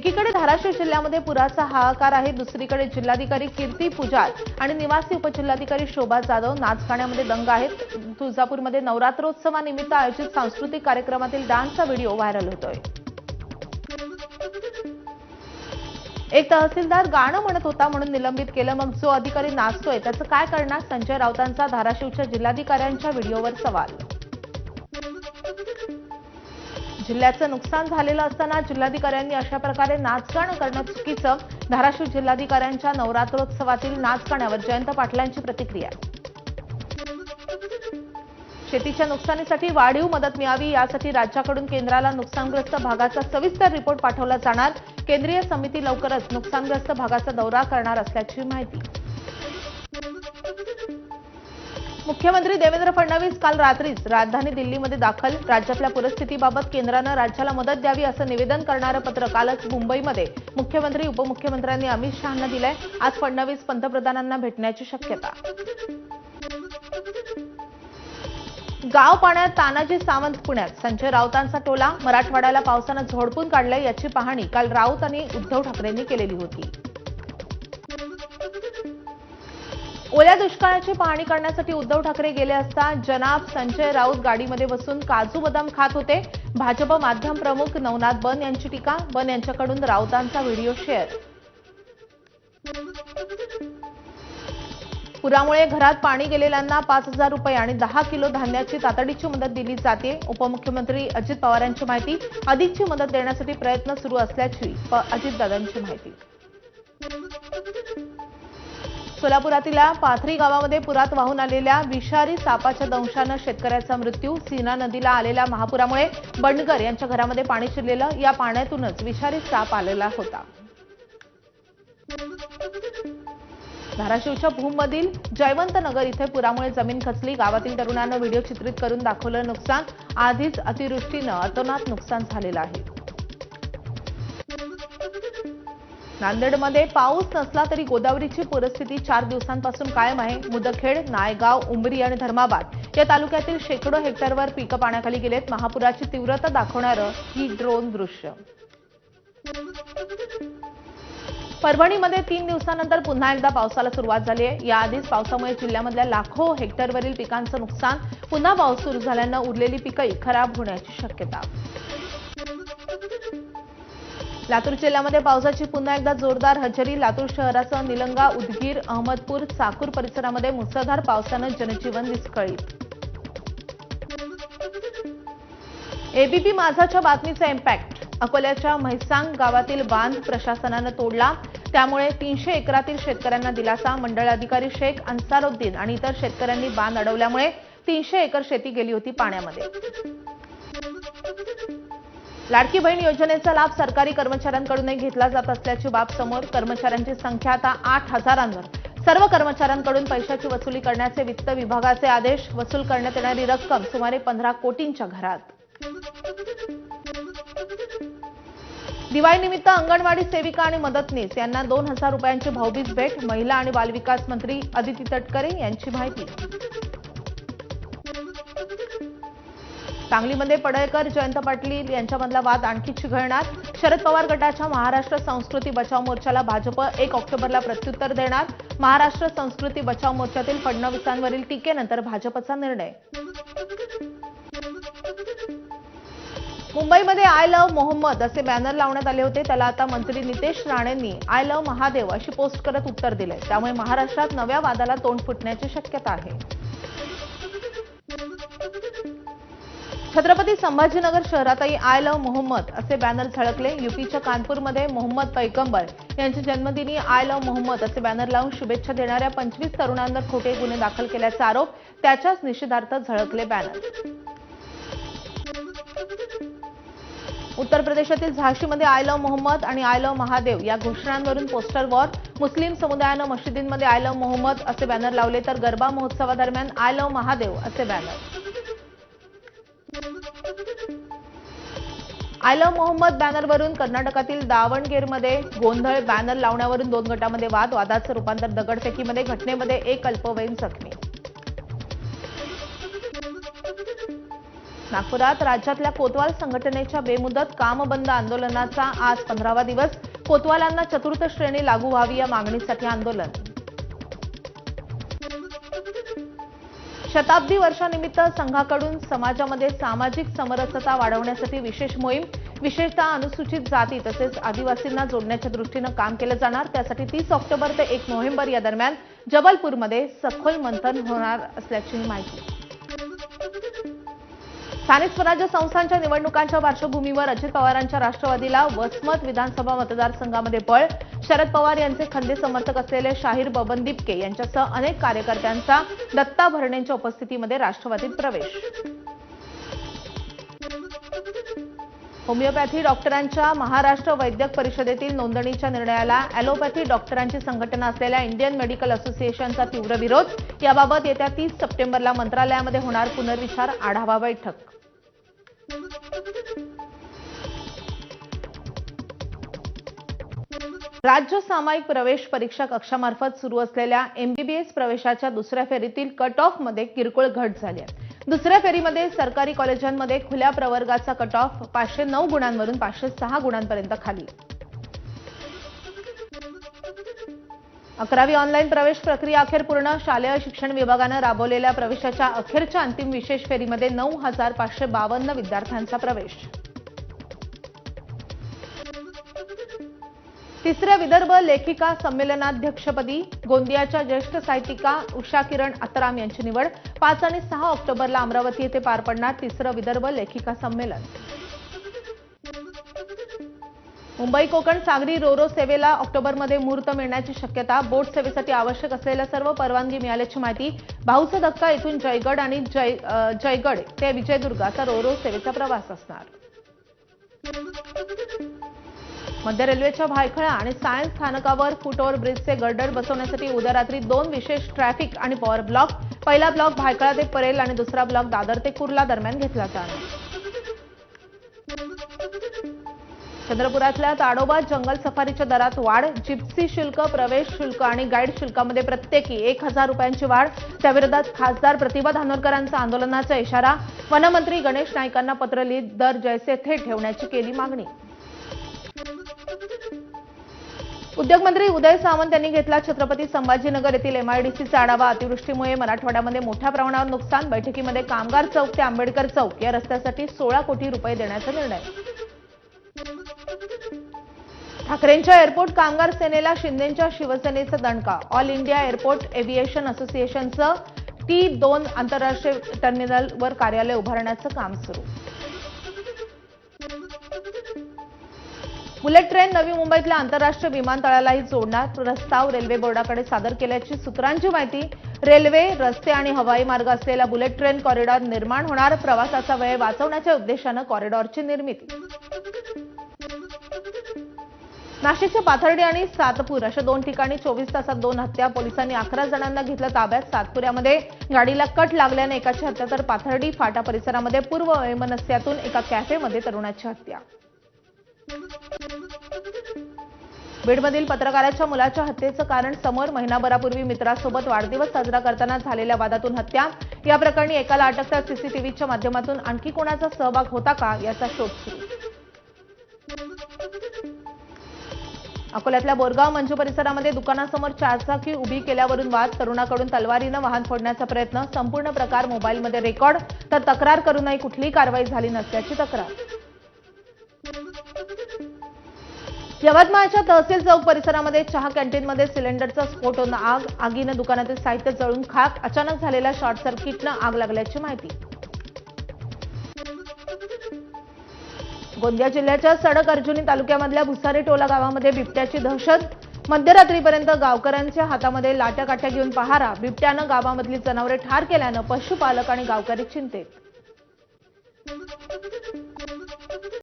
एकीकडे धाराशिव जिल्ह्यामध्ये पुराचा हाहाकार आहे दुसरीकडे जिल्हाधिकारी कीर्ती पुजार आणि निवासी उपजिल्हाधिकारी शोभा जाधव नाचगाण्यामध्ये दंग आहेत. तुळजापूरमध्ये नवरात्रोत्सवानिमित्त आयोजित सांस्कृतिक कार्यक्रमातील डान्सचा व्हिडिओ व्हायरल होतोय. एक तहसीलदार गाणं म्हणत होता म्हणून निलंबित केलं मग जो अधिकारी नाचतोय त्याचं काय करणार? संजय राऊतांचा धाराशिवच्या जिल्हाधिकाऱ्यांच्या व्हिडिओवर सवाल जिल्ह्याचं नुकसान झालेलं असताना जिल्हाधिकाऱ्यांनी अशा प्रकारे नाचगाणं करणं चुकीचं. धाराशिव जिल्हाधिकाऱ्यांच्या नवरात्रोत्सवातील नाचगाण्यावर जयंत पाटलांची प्रतिक्रिया. शेतीच्या नुकसानीसाठी वाढीव मदत मिळावी यासाठी राज्याकडून केंद्राला नुकसानग्रस्त भागाचा सविस्तर रिपोर्ट पाठवला जाणार. केंद्रीय समिती लवकरच नुकसानग्रस्त भागाचा दौरा करणार असल्याची माहिती. मुख्यमंत्री देवेंद्र फडणवीस काल रात्रीच राजधानी दिल्लीमध्ये दाखल राज्यातल्या परिस्थितीबाबत केंद्रानं राज्याला मदत द्यावी असं निवेदन करणारं पत्र कालच मुंबईमध्ये मुख्यमंत्री उपमुख्यमंत्र्यांनी अमित शहांना दिलंय. आज फडणवीस पंतप्रधानांना भेटण्याची शक्यता. गाव पाण्यात तानाजी सावंत पुण्यात. संजय राऊतांचा टोला. मराठवाड्याला पावसानं झोडपून काढलंय याची पाहणी काल राऊत आणि उद्धव ठाकरेंनी केलेली होती. ओल्या दुष्काळाची पाहणी करण्यासाठी उद्धव ठाकरे गेले असता जनाब संजय राऊत गाडीमध्ये बसून काजू बदाम खात होते. भाजप माध्यम प्रमुख नवनाथ बन यांची टीका. बन यांच्याकडून राऊतांचा व्हिडिओ शेअर. पुरामुळे घरात पाणी गेलेल्यांना पाच हजार रुपये आणि दहा किलो धान्याची तातडीची मदत दिली जाते. उपमुख्यमंत्री अजित पवार यांची माहिती अधिकची मदत देण्यासाठी प्रयत्न सुरू असल्याची अजितदादांची माहिती. सोलापुरातील पाथरी गावामध्ये पुरात वाहून आलेल्या विषारी सापाच्या दंशानं शेतकऱ्याचा मृत्यू. सीना नदीला आलेल्या महापुरामुळे बंडगर यांच्या घरामध्ये पाणी शिरलेलं. या पाण्यातूनच विषारी साप आलेला होता. धाराशिवच्या भूममधील जयवंत नगर इथे पुरामुळे जमीन खचली. गावातील तरुणांना व्हिडिओ चित्रित करून दाखवलं नुकसान. आधीच अतिवृष्टीनं अतोनात नुकसान झालेलं आहे. नांदेडमध्ये पाऊस नसला तरी गोदावरीची परिस्थिती चार दिवसांपासून कायम आहे. मुदखेड नायगाव उमरी आणि धर्माबाद या तालुक्यातील शेकडो हेक्टरवर पिकं पाण्याखाली गेलेत. महापुराची तीव्रता दाखवणारं ही ड्रोन दृश्य. परभणीमध्ये तीन दिवसानंतर पुन्हा एकदा पावसाला सुरुवात झाली आहे. याआधीच पावसामुळे जिल्ह्यामधल्या लाखो हेक्टरवरील पिकांचं नुकसान पुन्हा पाऊस सुरू झाल्यानं उरलेली पिकंही खराब होण्याची शक्यता. लातूर जिल्ह्यामध्ये पावसाची पुन्हा एकदा जोरदार हजेरी. लातूर शहरासह निलंगा उदगीर अहमदपूर चाकूर परिसरामध्ये मुसळधार पावसानं जनजीवन विस्कळीत. एबीपी माझाच्या बातमीचा इम्पॅक्ट अकोल्याच्या म्हैसांग गावातील बांध प्रशासनानं तोडला. त्यामुळे तीनशे एकरातील शेतकऱ्यांना दिलासा. मंडळ अधिकारी शेख अन्सारुद्दीन आणि इतर शेतकऱ्यांनी बांध अडवल्यामुळे तीनशे एकर शेती गेली होती पाण्यामध्ये. लाडकी बहीण योजनेचा लाभ सरकारी कर्मचाऱ्यांकडूनही घेतला जात असल्याची बाब समोर कर्मचाऱ्यांची संख्या आता आठ हजारांवर. सर्व कर्मचाऱ्यांकडून पैशाची वसुली करण्याचे वित्त विभागाचे आदेश वसूल करण्यात येणारी रक्कम सुमारे पंधरा कोटींच्या घरात. दिवाळीनिमित्त अंगणवाडी सेविका आणि मदतनीस यांना दोन हजार रुपयांची भाऊबीज भेट महिला आणि बालविकास मंत्री अदिती तटकरे यांची माहिती. सांगलीमध्ये पडळकर जयंत पाटील यांच्यामधला वाद आणखी चिघळणार. शरद पवार गटाच्या महाराष्ट्र संस्कृती बचाव मोर्चाला भाजप एक ऑक्टोबरला प्रत्युत्तर देणार. महाराष्ट्र संस्कृती बचाव मोर्चातील फडणवीसांवरील टीकेनंतर भाजपचा निर्णय. मुंबईमध्ये आय लव्ह मोहम्मद असे बॅनर लावण्यात आले होते. त्याला आता मंत्री नितेश राणेंनी आय लव्ह महादेव अशी पोस्ट करत उत्तर दिलंय. त्यामुळे महाराष्ट्रात नव्या वादाला तोंड फुटण्याची शक्यता आहे. छत्रपती संभाजीनगर शहरातही आय लव्ह मोहम्मद असे बॅनर झळकले. युपीच्या कानपूरमध्ये मोहम्मद पैगंबर यांच्या जन्मदिनी आय लव्ह मोहम्मद असे बॅनर लावून शुभेच्छा देणाऱ्या पंचवीस तरुणांवर खोटे गुन्हे दाखल केल्याचा आरोप त्याच्याच निषेधार्थ झळकले बॅनर. उत्तर प्रदेशातील झाशीमध्ये आय लव्ह मोहम्मद आणि आय लव्ह महादेव या घोषणांवरून पोस्टर वॉर. मुस्लिम समुदायानं मशिदींमध्ये आय लव्ह मोहम्मद असे बॅनर लावले तर गरबा महोत्सवादरम्यान आय लव्ह महादेव असे बॅनर. आय लव्ह मोहम्मद बॅनरवरून कर्नाटकातील दावणगेरमध्ये गोंधळ बॅनर लावण्यावरून दोन गटामध्ये वाद वादाचं रूपांतर दगडफेकीमध्ये घटनेमध्ये एक अल्पवयीन जखमी. नागपुरात राज्यातल्या कोतवाल संघटनेच्या बेमुदत काम बंद आंदोलनाचा आज पंधरावा दिवस. कोतवालांना चतुर्थ श्रेणी लागू व्हावी या मागणीसाठी आंदोलन. शताब्दी वर्षानिमित्त संघाकडून समाजामध्ये सामाजिक समरसता वाढवण्यासाठी विशेष मोहीम. विशेषतः अनुसूचित जाती तसेच आदिवासींना जोडण्याच्या दृष्टीनं काम केलं जाणार. त्यासाठी तीस ऑक्टोबर ते एक नोव्हेंबर या दरम्यान जबलपूरमध्ये सखोल मंथन होणार असल्याची माहिती. स्थानिक स्वराज्य संस्थांच्या निवडणुकांच्या पार्श्वभूमीवर अजित पवारांच्या राष्ट्रवादीला वसमत विधानसभा मतदारसंघामध्ये बळ शरद पवार यांचे खंदे समर्थक असलेले शाहीर बबन दिपके यांच्यासह अनेक कार्यकर्त्यांचा दत्ता भरणेंच्या उपस्थितीमध्ये राष्ट्रवादीत प्रवेश. होमिओपॅथी डॉक्टरांच्या महाराष्ट्र वैद्यक परिषदेतील नोंदणीच्या निर्णयाला ॲलोपॅथी डॉक्टरांची संघटना असलेल्या इंडियन मेडिकल असोसिएशनचा तीव्र विरोध. याबाबत येत्या तीस सप्टेंबरला मंत्रालयामध्ये होणार पुनर्विचार आढावा बैठक. राज्य सामायिक प्रवेश परीक्षा कक्षामार्फत सुरू असलेल्या एमबीबीएस प्रवेशाच्या दुसऱ्या फेरीतील कट ऑफमध्ये किरकोळ घट झाली आहे. दुसऱ्या फेरीमध्ये सरकारी कॉलेजांमध्ये खुल्या प्रवर्गाचा कट ऑफ पाचशे नऊ गुणांवरून पाचशे सहा गुणांपर्यंत खाली. अकरावी ऑनलाईन प्रवेश प्रक्रिया अखेर पूर्ण. शालेय शिक्षण विभागानं राबवलेल्या प्रवेशाच्या अखेरच्या अंतिम विशेष फेरीमध्ये नऊ हजार पाचशे बावन्न विद्यार्थ्यांचा प्रवेश. तिसऱ्या विदर्भ लेखिका संमेलनाध्यक्षपदी गोंदियाच्या ज्येष्ठ साहित्यिका उषा किरण अतराम यांची निवड. पाच आणि सहा ऑक्टोबरला अमरावती येथे पार पडणार तिसरं विदर्भ लेखिका संमेलन. मुंबई कोकण सागरी रोरो सेवेला ऑक्टोबरमध्ये मुहूर्त मिळण्याची शक्यता. बोट सेवेसाठी आवश्यक असलेल्या सर्व परवानगी मिळाल्याची माहिती. भाऊचा धक्का येथून जयगड आणि जय जयगड ते विजयदुर्ग असा रोरो सेवेचा प्रवास असणार. मध्य रेल्वेच्या भायखळा आणि सायन्स स्थानकावर फुटओव्हर ब्रिजचे गर्डर बसवण्यासाठी उद्या रात्री दोन विशेष ट्रॅफिक आणि पॉवर ब्लॉक पहिला ब्लॉक भायखळा ते परेल आणि दुसरा ब्लॉक दादर ते कुर्ला दरम्यान घेतला जाणार. चंद्रपुरातल्या ताडोबा जंगल सफारीच्या दरात वाढ जिप्सी शुल्क प्रवेश शुल्क आणि गाईड शुल्कामध्ये प्रत्येकी एक हजार रुपयांची वाढ त्याविरोधात खासदार प्रतिभा धानोरकरांचा आंदोलनाचा इशारा वनमंत्री गणेश नाईकांना पत्र लिहित दर जैसे थे ठेवण्याची केली मागणी. उद्योगमंत्री उदय सावंत यांनी घेतला छत्रपती संभाजीनगर येथील एमआयडीसीचा आढावा अतिवृष्टीमुळे मराठवाड्यामध्ये मोठ्या प्रमाणावर नुकसान. बैठकीमध्ये कामगार चौक ते आंबेडकर चौक या रस्त्यासाठी सोळा कोटी रुपये देण्याचा निर्णय. ठाकरेंच्या एअरपोर्ट कामगार सेनेला शिंदेच्या शिवसेनेचा दणका. ऑल इंडिया एअरपोर्ट एव्हिएशन असोसिएशनचं टी दोन आंतरराष्ट्रीय टर्मिनलवर कार्यालय उभारण्याचं काम सुरू. बुलेट ट्रेन नवी मुंबईतल्या आंतरराष्ट्रीय विमानतळालाही जोडणार. प्रस्ताव रेल्वे बोर्डाकडे सादर केल्याची सूत्रांची माहिती. रेल्वे रस्ते आणि हवाई मार्ग असलेला बुलेट ट्रेन कॉरिडॉर निर्माण होणार. प्रवासाचा वेळ वाचवण्याच्या उद्देशानं कॉरिडॉरची निर्मिती. नाशिकच्या पाथर्डी आणि सातपूर अशा दोन ठिकाणी चोवीस तासात दोन हत्या. पोलिसांनी अकरा जणांना घेतलं ताब्यात. सातपुऱ्यामध्ये गाडीला कट लागल्याने एकाची हत्या तर पाथर्डी फाटा परिसरामध्ये पूर्व वैमनस्यातून एका कॅफेमध्ये तरुणाची हत्या. बीडमधील पत्रकाराच्या मुलाच्या हत्येचं कारण समोर महिनाभरापूर्वी मित्रासोबत वाढदिवस साजरा करताना झालेल्या वादातून हत्या. या प्रकरणी एकाला अटक तर सीसीटीव्हीच्या माध्यमातून आणखी कोणाचा सहभाग होता का याचा शोध सुरू. अकोल्यातल्या बोरगाव मंजू परिसरामध्ये दुकानासमोर चारचाकी उभी केल्यावरून वाद. तरुणाकडून तलवारीनं वाहन फोडण्याचा प्रयत्न. संपूर्ण प्रकार मोबाईलमध्ये रेकॉर्ड. तर तक्रार करूनही कुठलीही कारवाई झाली नसल्याची तक्रार. यवतमाळच्या तहसील चौक परिसरामध्ये चहा कॅन्टीनमध्ये सिलेंडरचा स्फोट होऊन आग आगीनं दुकानातील साहित्य जळून खाक अचानक झालेल्या शॉर्ट सर्किटनं आग लागल्याची माहिती. गोंदिया जिल्ह्याच्या सडक अर्जुनी तालुक्यामधल्या भुसारी टोला गावामध्ये बिबट्याची दहशत. मध्यरात्रीपर्यंत गावकऱ्यांच्या हातामध्ये लाट्या काट्या घेऊन पहारा. बिबट्यानं गावामधली जनावरे ठार केल्यानं पशुपालक आणि गावकरी चिंतेत.